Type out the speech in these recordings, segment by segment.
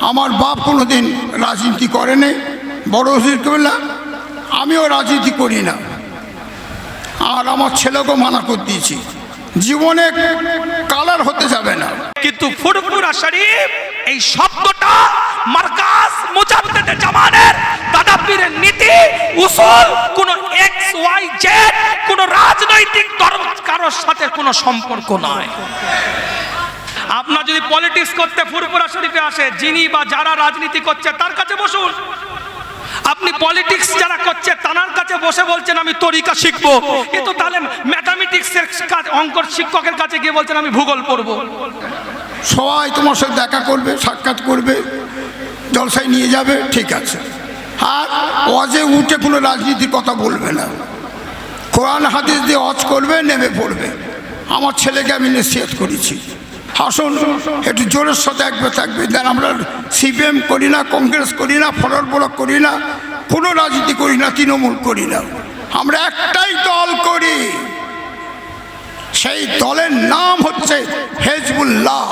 আমার বাপ কোনোদিন রাজনীতি করেনি। বড় কেবলা আমিও রাজনীতি করি না। আর আমার ছেলেকেও মানা করে দিয়েছি। জীবনে কালার হতে যাবে না। কিন্তু ফুরফুরা শরীফ এই শব্দটা মার্কাস মুজাদ্দেদ জামানের দাদা পীরের নীতি, উসুল, কোন এক্স ওয়াই জেড, কোন রাজনৈতিক ধর্ম কারোর সাথে কোনো সম্পর্ক নয়। আপনার যদি পলিটিক্স করতে ফুরফুরা শরীফে আসে, যিনি বা যারা রাজনীতি করছে, তার কাছে বসুন। আপনি পলিটিক্স যারা করছে, তার কাছে বসে বলছেন, আমি তরিকা শিখব। কিন্তু তাহলে ম্যাথামেটিক্সের অঙ্কর শিক্ষকের কাছে গিয়ে বলছেন, আমি ভূগোল পড়ব। সবাই তোমার সাথে দেখা করবে, সাক্ষাৎ করবে, জলসায় নিয়ে যাবে, ঠিক আছে। আর অজে উঠে কোনো রাজনীতির কথা বলবে না। কোরআন হাদিস দিয়ে অজ করবে, নেমে পড়বে। আমার ছেলেকে আমি নিশ্চিত করেছি। আসুন, একটু জোরের সাথে একবার থাকবে। দেন আমরা সিপিএম করি না, কংগ্রেস করি না ফরওয়ার্ড ব্লক করি না, কোনো রাজনীতি করি না, তৃণমূল করি না। আমরা একটাই দল করি। সেই দলের নাম হচ্ছে হেজবুল্লাহ।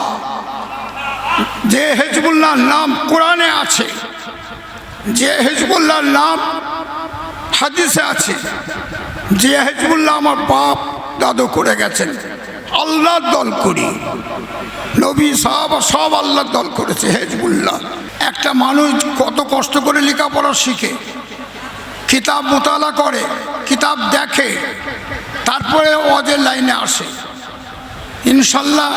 যে হেজবুল্লাহর নাম কোরআনে আছে, যে হেজবুল্লাহর নাম হাদিসে আছে, যে হেজবুল্লাহ আমার বাপ দাদু করে গেছেন, আল্লাহর দল করি। নবী সাহাব সব আল্লাহর দল করেছে, হেজবুল্লাহ। একটা মানুষ কত কষ্ট করে লেখাপড়া শিখে, কিতাব মোতালা করে, কিতাব দেখে, তারপরে অজের লাইনে আসে। ইনশাল্লাহ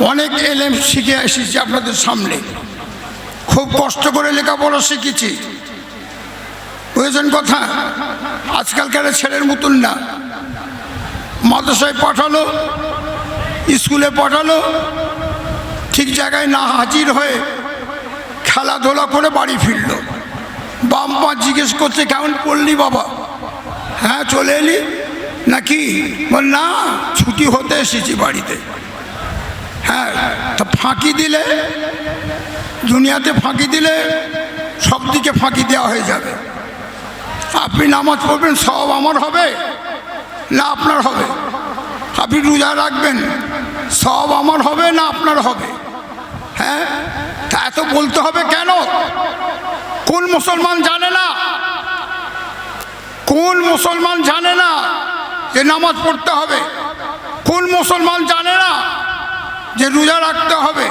অনেক এলেম শিখে এসেছি আপনাদের সামনে। খুব কষ্ট করে লেখাপড়া শিখেছি। বুঝেছেন কথা, আজকালকার ছেলের মতন না। মাদ্রাসায় পাঠালো স্কুলে পাঠালো ঠিক জায়গায় না হাজির হয়ে খেলাধুলা করে বাড়ি ফিরল। বাম পা জিজ্ঞেস করছে, কেমন পড়লি বাবা? হ্যাঁ চলে এলি। নাকি? বল, না, ছুটি হতে এসেছি বাড়িতে। হ্যাঁ তা ফাঁকি দিলে? দুনিয়াতে ফাঁকি দিলে সব দিকে ফাঁকি দেওয়া হয়ে যাবে। আপনি নামাজ পড়বেন, সব আমার হবে? না, আপনার হবে। আপনি রোজা রাখবেন? সব আমার হবে না আপনার হবে। হ্যাঁ? তা এত বলতে হবে কেন? কোন মুসলমান জানে না? কোন মুসলমান জানে না যে নামাজ পড়তে হবে? কোন মুসলমান জানে না যে রোজা রাখতে হবে?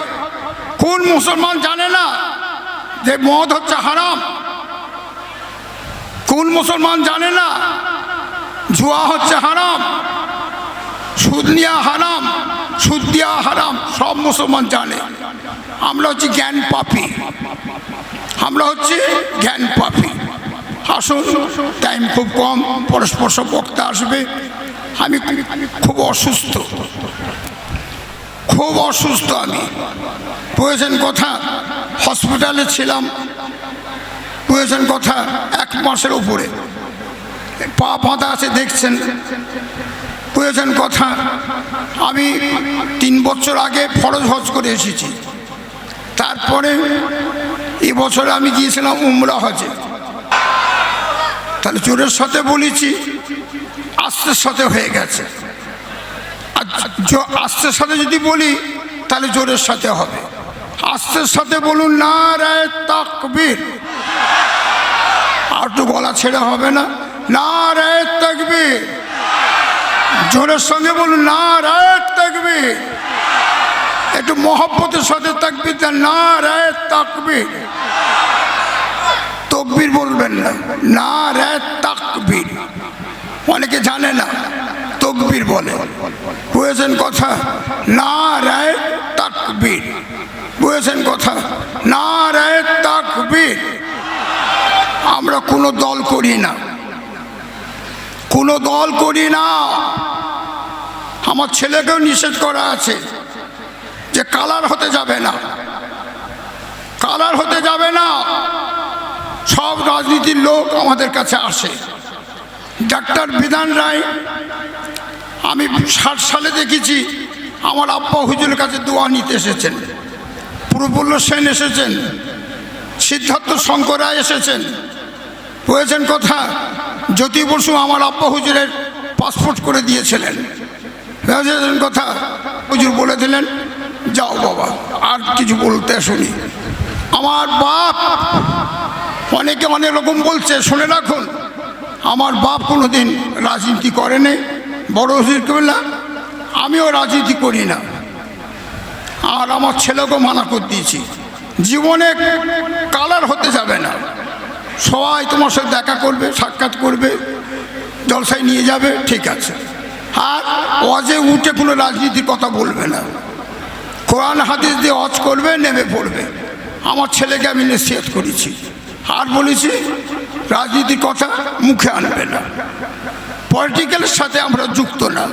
কোন মুসলমান জানে না যে মদ হচ্ছে হারাম? কোন মুসলমান জানে না জুয়া হচ্ছে হারাম? সুদ নেওয়া হারাম? সুদ দেওয়া হারাম, সব মুসলমান জানে। আমরা হচ্ছি জ্ঞান পাপি। আমরা হচ্ছে জ্ঞান পাপি। আসুন টাইম খুব কম, পরস্পর সব বক্তা আসবে। আমি খুব অসুস্থ। খুব অসুস্থ আমি। প্রয়োজন কথা? হসপিটালে ছিলাম। বুঝেছেন কথা? এক মাসের উপরে। পা পাতা আছে, দেখছেন। বুঝেছেন কথা। আমি তিন বছর আগে ফরজ হজ করে এসেছি। তারপরে এবছরে আমি গিয়েছিলাম উমরা হজে। তাহলে জোরের সাথে বলেছি, আস্তের সাথে হয়ে গেছে। আর আস্তের সাথে যদি বলি, তাহলে জোরের সাথে হবে। আস্তের সাথে বলুন না রায় তাকবীর। আর একটু গলা ছেড়ে হবে না? না রে তাকবীর। জোরের সঙ্গে বলুন, না রে তাকবীর। একটু মহব্বতের সাথে দেন, না রে তাকবীর। তকবীর বলবেন না না রে তাকবীর। অনেকে জানে না, তকবির বলে। বুঝেছেন কথা? না রে তাকবীর। বুঝেছেন কথা? না রে তাকবীর। আমরা কোনো দল করি না। কোনো দল করি না। আমার ছেলেকেও নিষেধ করা আছে যে কালার হতে যাবে না। কালার হতে যাবে না। সব রাজনীতির লোক আমাদের কাছে আসে। ডাক্তার বিধান রায়, আমি ষাট সালে দেখেছি, আমার আব্বা হুজুরের কাছে দোয়া নিতে এসেছেন। প্রফুল্ল সেন এসেছেন, সিদ্ধার্থ শঙ্কর রায় এসেছেন। বুঝেছেন কথা জ্যোতি বসু আমার আব্বা হুজুরের পাসপোর্ট করে দিয়েছিলেন। কথা হুজুর বলে দিলেন, যাও বাবা, আর কিছু বলতে শুনি আমার বাপ অনেকে অনেক রকম বলছে, শুনে রাখুন, আমার বাপ কোনোদিন রাজনীতি করেনি বড় হজির কবিল্লা আমিও রাজনীতি করি না, আর আমার ছেলেকেও মানা করে দিয়েছি। জীবনে কালার হতে যাবে না। সবাই তোমার সাথে দেখা করবে, সাক্ষাৎ করবে, জলসায় নিয়ে যাবে, ঠিক আছে। আর অজে উঠে কোনো রাজনীতির কথা বলবে না। কোরআন হাদিস দিয়ে অজ করবে, নেমে পড়বে। আমার ছেলেকে আমি নিশ্চিত করেছি। আর বলেছি, রাজনীতির কথা মুখে আনবে না। পলিটিক্যালের সাথে আমরা যুক্ত না।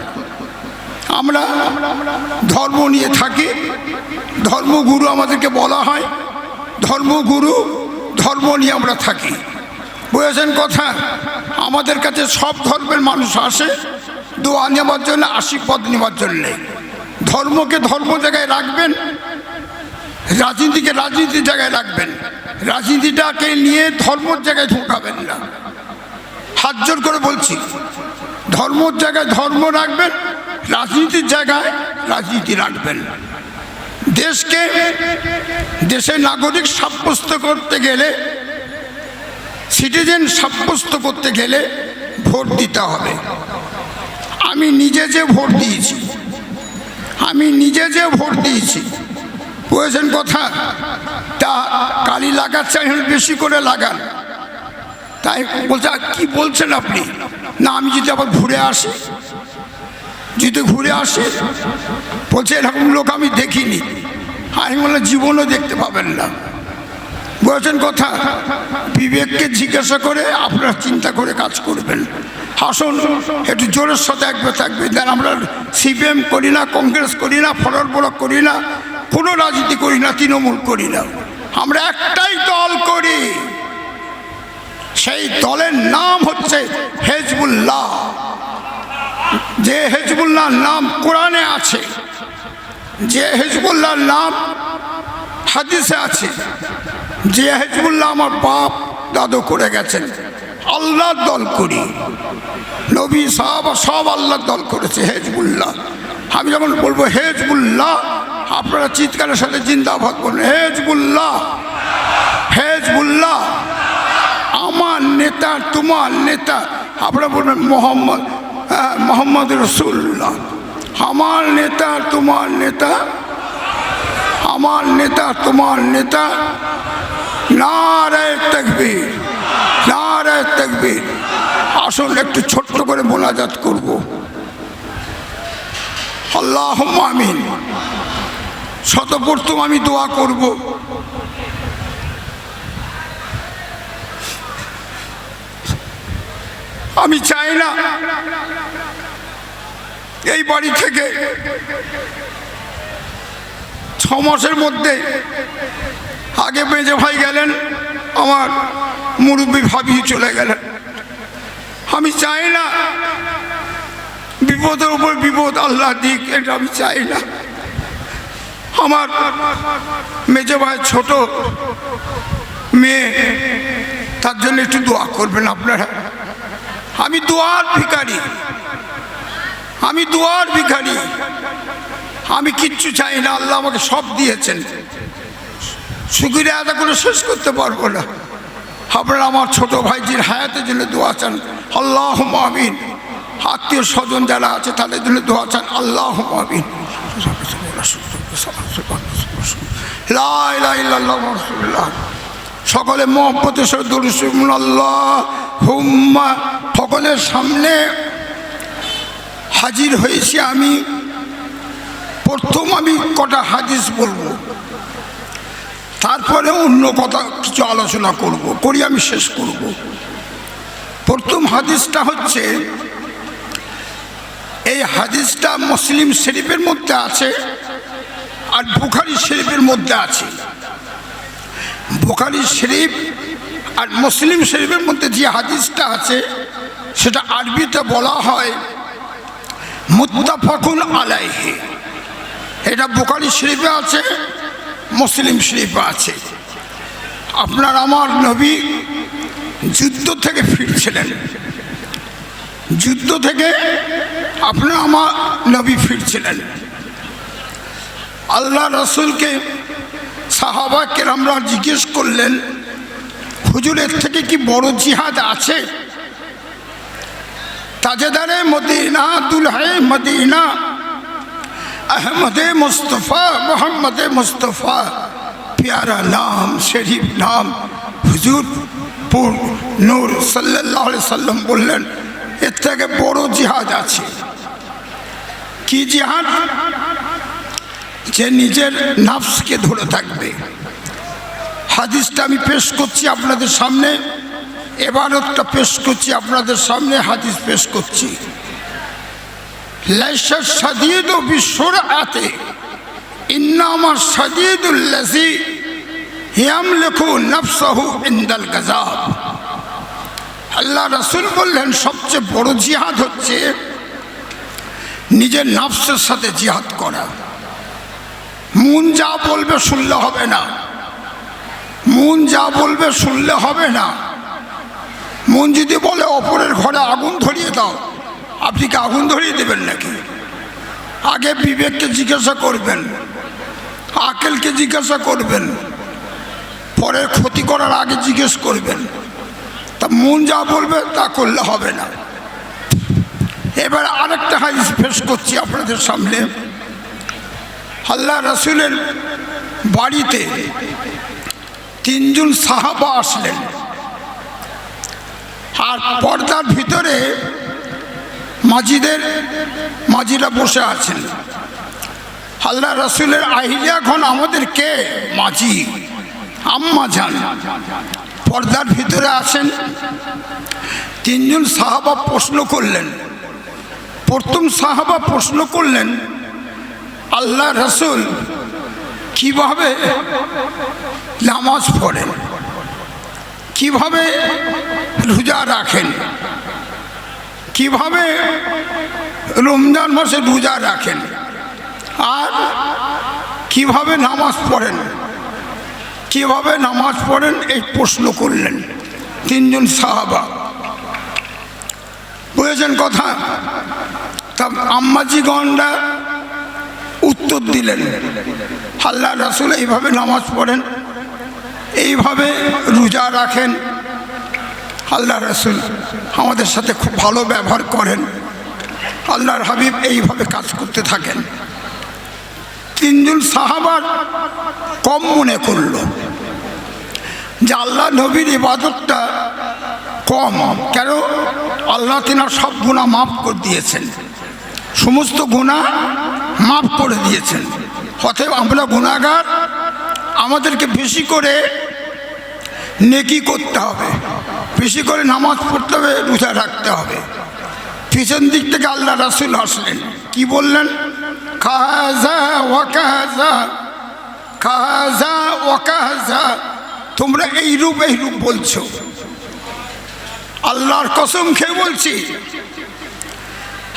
আমরা ধর্ম নিয়ে থাকি। ধর্মগুরু আমাদেরকে বলা হয়। ধর্মগুরু ধর্ম নিয়ে আমরা থাকি। বুঝেছেন কথা? আমাদের কাছে সব ধর্মের মানুষ আসে, দোয়া নেওয়ার জন্য, আশীর্বাদ নেওয়ার জন্যে। ধর্মকে ধর্ম জায়গায় রাখবেন, রাজনীতিকে রাজনীতির জায়গায় রাখবেন। রাজনীতিটাকে নিয়ে ধর্মর জায়গায় ঢোকাবেন না। হাত জোর করে বলছি, ধর্মর জায়গায় ধর্ম রাখবেন, রাজনীতির জায়গায় রাজনীতি রাখবেন। দেশকে, দেশের নাগরিক সাব্যস্ত করতে গেলে সিটিজেন সাব্যস্ত করতে গেলে ভোট দিতে হবে। আমি নিজে যে ভোট দিয়েছি, আমি নিজে যে ভোট দিয়েছি, বুঝেছেন কথা? তা কালি লাগাচ্ছে এখন বেশি করে লাগান। তাই বলছে, "আর কি বলছেন আপনি? না, আমি যদি আবার ঘুরে আসি। যদি ঘুরে আসি? বলছে, এরকম লোক আমি দেখিনি। আমি জীবনও দেখতে পাবেন না। বলেছেন কথা, বিবেককে জিজ্ঞাসা করে আপনারা চিন্তা করে কাজ করবেন। আসুন, একটু জোরের সাথে একবার থাকবে। দেন আমরা সিপিএম করি না, কংগ্রেস করি না ফরওয়ার্ড ব্লক করি না, কোনো রাজনীতি করি না, তৃণমূল করি না। আমরা একটাই দল করি। সেই দলের নাম হচ্ছে হেজবুল্লাহ। যে হেজবুল্লাহর নাম কোরআনে আছে যে হেজবুল্লাহর নাম হাদিসে আছে, যে হেজবুল্লাহ আমার বাপ দাদু করে গেছেন, আল্লাহর দল করি। নবী সাহাবা সব আল্লাহর দল করেছে, হেজবুল্লাহ। আমি যখন বলব হেজবুল্লাহ, আপনারা চিৎকারের সাথে জিন্দাবাদ বলবেন হেজবুল্লাহ হেজবুল্লাহ, আমার নেতা, তোমার নেতা, আপনারা বলবেন মোহাম্মদ মোহাম্মদ রসুল্লাহ। আমার নেতা, তোমার নেতা। আমার নেতা, তোমার নেতা। নারায় তকবীর নারায় তকবীর। আসুন একটু ছোট্ট করে মোনাজাত করব। আল্লাহ আমিন। শতপ্রথম আমি দোয়া করব। আমি চাই না এই বাড়ি থেকে ছ মাসের মধ্যে আগে বেজে ভাই গেলেন, আমার মুরব্বী ভাবি চলে গেলেন। আমি চাই না, বিপদের উপর বিপদ আল্লাহ দিক, এটা আমি চাই না। আমার মেজে ভাই ছোট মেয়ে, তার জন্য একটু দোয়া করবেন আপনারা। আমি দোয়ার ভিখারি। আমি দোয়ার ভিখারি। আমি কিচ্ছু চাই না, আল্লাহ আমাকে সব দিয়েছেন। সুখীরে আদা করে শেষ করতে পারব না। আপনারা আমার ছোট ভাইজির হায়াতের জন্য দোয়া চান। আল্লাহ আমিন। আত্মীয় স্বজন যারা আছে, তাদের জন্য দোয়া চান। আল্লাহ রাসূলুল্লাহ। সকলে দরুসুমন আল্লাহ হুম্মা সকলের সামনে হাজির হয়েছি আমি। প্রথম আমি কটা হাদিস বলব। তারপরে অন্য কথা কিছু আলোচনা করব, করি আমি শেষ করব। প্রথম হাদিসটা হচ্ছে, এই হাদিসটা মুসলিম শরীফের মধ্যে আছে আর বুখারি শরীফের মধ্যে আছে। বুখারি শরীফ আর মুসলিম শরীফের মধ্যে যে হাদিসটা আছে, সেটা আরবিতে বলা হয় মুত্তাফাকুন আলাইহি। এটা বুখারি শরীফে আছে, মুসলিম শরীফে আছে। আপনার আমার নবী যুদ্ধ থেকে ফিরছিলেন। যুদ্ধ থেকে আপনার আমার নবী ফিরছিলেন। আল্লাহ রসুলকে সাহাবা কেরামরা জিজ্ঞেস করলেন, হুজুরের থেকে কি বড় জিহাদ আছে? তাজেদারে মদিনা দুলহে মদিনা। আহমদে মুস্তফা, মোহাম্মদে মুস্তফা। প্যারা নাম, শরীফ নাম। পুর নূর সাল্লাহ সাল্লাম বললেন, এর থেকে বড় জিহাদ আছে। কি জিহাদ? যে নিজের নাফসকে ধরে থাকবে। হাদিসটা আমি পেশ করছি আপনাদের সামনে। এবারতটা পেশ করছি, আপনাদের সামনে হাদিস পেশ করছি। বিশ্বর হিয়াম লেখু নফসাহু আল্লাহ রসুল বললেন, সবচেয়ে বড় জিহাদ হচ্ছে নিজের নফসের সাথে জিহাদ করা। মন যা বলবে শুনলে হবে না। মন যা বলবে শুনলে হবে না। মন যদি বলে, অপরের ঘরে আগুন ধরিয়ে দাও। আপনি কি আগুন ধরিয়ে দেবেন নাকি? আগে বিবেককে জিজ্ঞাসা করবেন, আকেলকে জিজ্ঞাসা করবেন, পরের ক্ষতি করার আগে জিজ্ঞেস করবেন। তা মন যা বলবে, তা করলে হবে না। এবার আরেকটা হাদিস পেশ করছি আপনাদের সামনে। আল্লাহ রসুলের বাড়িতে তিনজন সাহাবা আসলেন। আর পর্দার ভিতরে মাজিদের, মাজিরা বসে আছেন। আল্লাহ রসুলের আহিলিয়া এখন আমাদের কে? মাঝি আম্মা যান পর্দার ভিতরে আছেন। তিনজন সাহাবা প্রশ্ন করলেন। প্রথম সাহাবা প্রশ্ন করলেন, আল্লাহ রসুল কীভাবে নামাজ পড়েন? কীভাবে রোজা রাখেন? কীভাবে রমজান মাসে রোজা রাখেন? আর কীভাবে নামাজ পড়েন? কীভাবে নামাজ পড়েন? এই প্রশ্ন করলেন তিনজন সাহাবা। বুঝেছেন কথা? তা আম্মাজিগণরা উত্তর দিলেন, আল্লাহ রাসুল এইভাবে নামাজ পড়েন? এইভাবে রোজা রাখেন। আল্লাহ রসুল আমাদের সাথে খুব ভালো ব্যবহার করেন। আল্লাহর হাবিব এইভাবে কাজ করতে থাকেন। তিনজন সাহাবার কম মনে করল যে আল্লাহ নবীর ইবাদতটা কম। কেন? আল্লাহ তিনার সব গুণা মাফ করে দিয়েছেন। সমস্ত গুণা মাফ করে দিয়েছেন। অতএব আমরা গুণাগার, আমাদেরকে বেশি করে নেকি করতে হবে। বেশি করে নামাজ পড়তে হবে, রোজা রাখতে হবে। পিছন দিক থেকে আল্লাহ রাসুল আসলেন। কি বললেন? তোমরা এই রূপ এই রূপ বলছো। আল্লাহর কসম খেয়ে বলছি,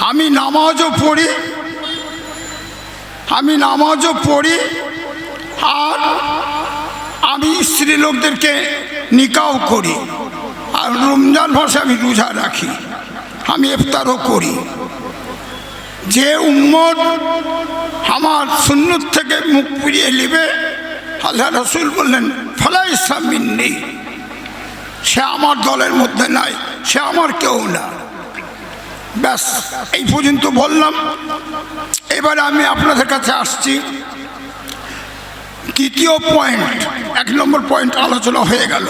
আমি নামাজও পড়ি, আমি নামাজও পড়ি, আর আমি স্ত্রী লোকদেরকে নিকাও করি। আর রমজান মাসে আমি রোজা রাখি। আমি ইফতারও করি। যে উম্মত আমার সুন্নত থেকে মুখ ফিরিয়ে নেবে, আল্লাহ রসুল বললেন ফলাই সামিন নেই সে আমার দলের মধ্যে নাই, সে আমার কেউ না। ব্যাস, এই পর্যন্ত বললাম। এবারে আমি আপনাদের কাছে আসছি। তৃতীয় পয়েন্ট এক নম্বর পয়েন্ট আলোচনা হয়ে গেল।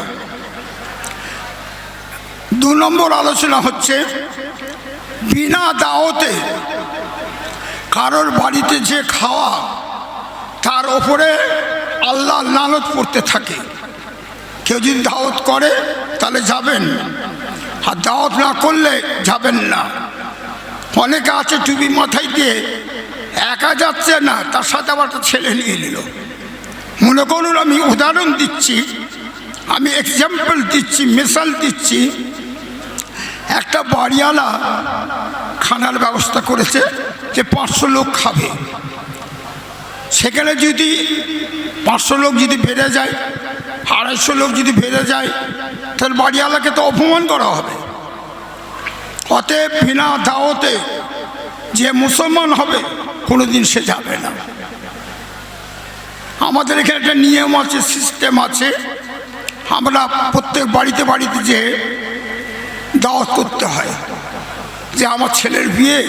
দু নম্বর আলোচনা হচ্ছে, বিনা দাওতে কারোর বাড়িতে যে খাওয়া, তার ওপরে আল্লাহ লালত পড়তে থাকে। কেউ যদি দাওয়াত করে, তাহলে যাবেন। আর দাওয়াত না করলে যাবেন না। অনেকে আছে টুপি মাথায় দিয়ে, একা যাচ্ছে না, তার সাথে আবার ছেলে নিয়ে নিল। মনে করুন, আমি উদাহরণ দিচ্ছি। আমি এক্সাম্পল দিচ্ছি মিসাল দিচ্ছি। একটা বাড়িওয়ালা খানার ব্যবস্থা করেছে যে পাঁচশো লোক খাবে। সেখানে যদি পাঁচশো লোক যদি বেড়ে যায়, আড়াইশো লোক যদি বেড়ে যায়, তাহলে বাড়িওয়ালাকে তো অপমান করা হবে। অতএব বিনা দাওতে যে মুসলমান হবে, কোনোদিন সে যাবে না। আমাদের এখানে একটা নিয়ম আছে সিস্টেম আছে। আমরা প্রত্যেক বাড়িতে বাড়িতে যে দাওয়াত করতে হয়, যে আমার ছেলের বিয়ে,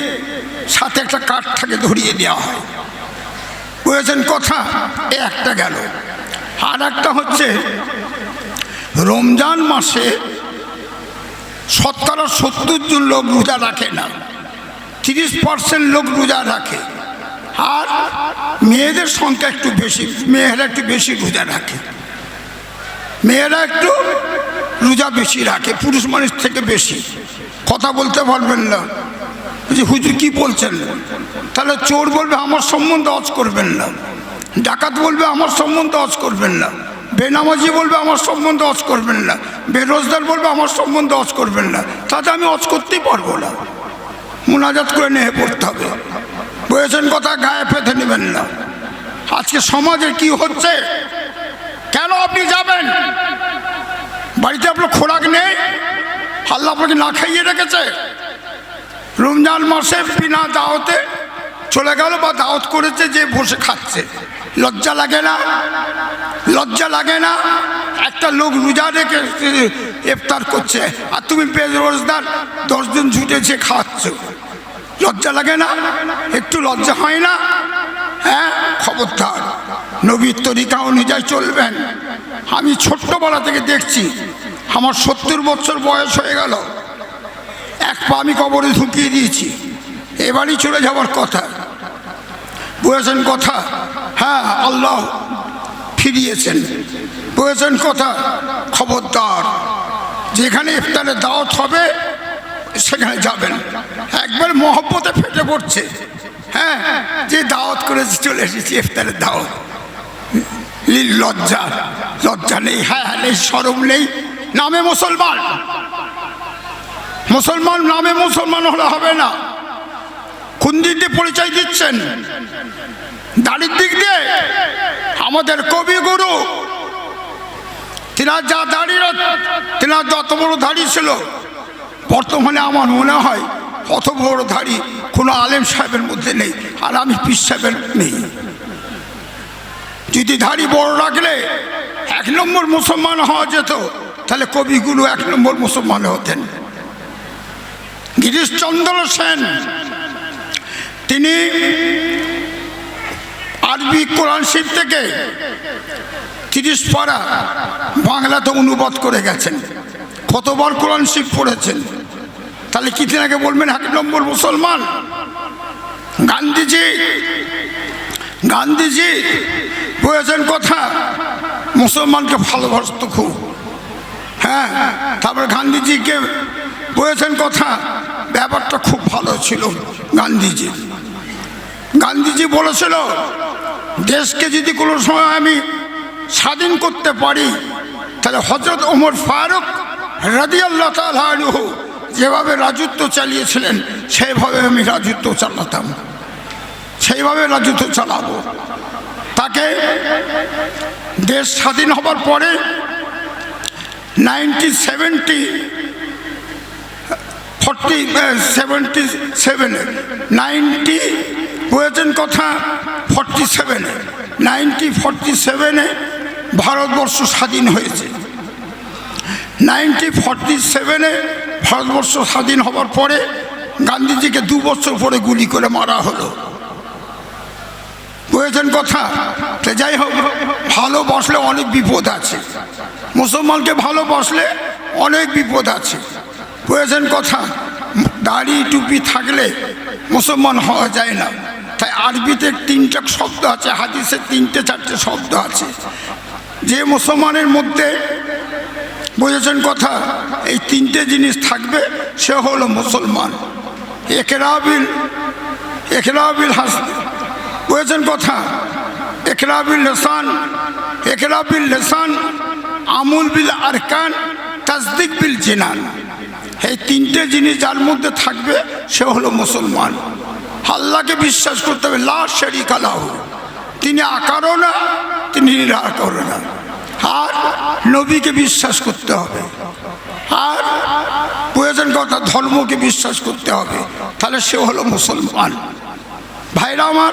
সাথে একটা কাঠ থাকে ধরিয়ে দেওয়া হয়। বুঝেছেন কথা, এ একটা গেল। আর একটা হচ্ছে, রমজান মাসে শতকরা সত্তর জন লোক রোজা রাখে না। তিরিশ পার্সেন্ট লোক রোজা রাখে। আর মেয়েদের সংখ্যা একটু বেশি, মেয়েরা একটু বেশি রোজা রাখে। মেয়েরা একটু রোজা বেশি রাখে, পুরুষ মানুষ থেকে বেশি। কথা বলতে পারবেন না। যে হুজুর কি বলছেন? তাহলে চোর বলবে, আমার সম্বন্ধে অজ করবেন না। ডাকাত বলবে, আমার সম্বন্ধে অজ করবেন না। বেনামাজি বলবে, আমার সম্বন্ধে অজ করবেন না। বেরোজগার বলবে, আমার সম্বন্ধে অজ করবেন না। তাতে আমি অজ করতেই পারব না। মোনাজাত করে নিয়ে পড়তে হবে। বুঝেছেন কথা গায়ে পেতে নেবেন না। আজকে সমাজে কি হচ্ছে? কেন আপনি যাবেন? বাড়িতে আপনার খোরাক নেই? আল্লাহ আপনাকে না খাইয়ে রেখেছে? রমজান মাসে বিনা দাওয়াতে চলে গেল বা দাওয়াত করেছে, যে বসে খাচ্ছে। লজ্জা লাগে না? লজ্জা লাগে না? একটা লোক রোজা রেখে ইফতার করছে, আর তুমি বেরোজগার দশজন ছুটেছে খাওয়াচ্ছ লজ্জা লাগে না? একটু লজ্জা হয় না? হ্যাঁ? খবরদার। নবীর তরিকা অনুযায়ী চলবেন। আমি ছোট্টবেলা থেকে দেখছি, আমার সত্তর বছর বয়স হয়ে গেল। এক পা আমি কবরে ঢুকিয়ে দিয়েছি। এবারই চলে যাওয়ার কথা। বুঝেছেন কথা? হ্যাঁ আল্লাহ ফিরিয়েছেন। বুঝেছেন কথা? খবরদার। যেখানে ইফতারের দাওয়াত হবে সেখানে যাবেন। একবার মহব্বতে ফেটে পড়ছে। হ্যাঁ যে দাওয়াত করেছে, চলে এসেছি ইফতারের দাওয়াত। লজ্জা লজ্জা নেই হ্যাঁ হ্যাঁ নেই, সরম নেই। নামে মুসলমান। মুসলমান নামে মুসলমান হলে হবে না। কোন দিক দিয়ে পরিচয় দিচ্ছেন। দাড়ির দিক দিয়ে আমাদের কবিগুরু। তিনার যা দাঁড়িয়ে তিনার যত বড় দাড়ি ছিল বর্তমানে আমার মনে হয় দাড়ি কোনো আলেম সাহেবের মধ্যে নেই, আর আমি পীর সাহেবের নেই। যদি দাড়ি বড় রাখলে এক নম্বর মুসলমান হওয়া যেত, তাহলে কবিগুরু এক নম্বর মুসলমান হতেন। গিরিশচন্দ্র সেন, তিনি আরবি কোরআন শিব থেকে তিরিশ পারা বাংলাতে অনুবাদ করে গেছেন। কতবার কোরআন শিব পড়েছেন? তাহলে কি তিনাকে বলবেন এক নম্বর মুসলমান? গান্ধীজি গান্ধীজি বলেছেন কথা, মুসলমানকে ভালোবাসত খুব। হ্যাঁ তারপরে গান্ধীজিকে বলেছেন কথা, ব্যাপারটা খুব ভালো ছিল গান্ধীজি। গান্ধীজি বলেছিল, দেশকে যদি কোনো সময় আমি স্বাধীন করতে পারি, তাহলে হজরত ওমর ফারুক রাজি আল্লাহ তালু যেভাবে রাজত্ব চালিয়েছিলেন, সেইভাবে আমি রাজত্ব চালাতাম। সেইভাবে রাজত্ব চালাবো। তাকে দেশ স্বাধীন হবার পরে নাইনটিন সেভেন্টি, ফর্টি সেভেন্টি সেভেনে নাইনটি বলেছেন কথা? ফর্টি সেভেনে নাইনটি ফর্টি সেভেনে ভারতবর্ষ স্বাধীন হয়েছে। নাইনটি ফর্টি সেভেনে ভারতবর্ষ স্বাধীন হবার পরে গান্ধীজিকে দু বছর পরে গুলি করে মারা হলো। বুঝেছেন কথা? তো যাই হোক ভালোবাসলে অনেক বিপদ আছে। মুসলমানকে ভালোবাসলে অনেক বিপদ আছে। বুঝেছেন কথা? দাড়ি টুপি থাকলে মুসলমান হওয়া যায় না। তাই আরবিতে তিনটা শব্দ আছে হাদিসের তিনটে চারটে শব্দ আছে। যে মুসলমানের মধ্যে বুঝেছেন কথা? এই তিনটে জিনিস থাকবে, সে হলো মুসলমান। একরাবিল একরাবিল হাস বুঝেছেন কথা? একরাবিল লেসান একরাবিল লেসান, আমুল বিল আরকান, তাসদিক বিল জিনান। এই তিনটে জিনিস যার মধ্যে থাকবে, সে হলো মুসলমান। আল্লাহকে বিশ্বাস করতে হবে, লা শরিক আলাহ তিনি আকারও না, তিনি নিরাকারও না। আর নবীকে বিশ্বাস করতে হবে। আর প্রয়োজন কথা ধর্মকে বিশ্বাস করতে হবে। তাহলে সে হলো মুসলমান। ভাইরা আমার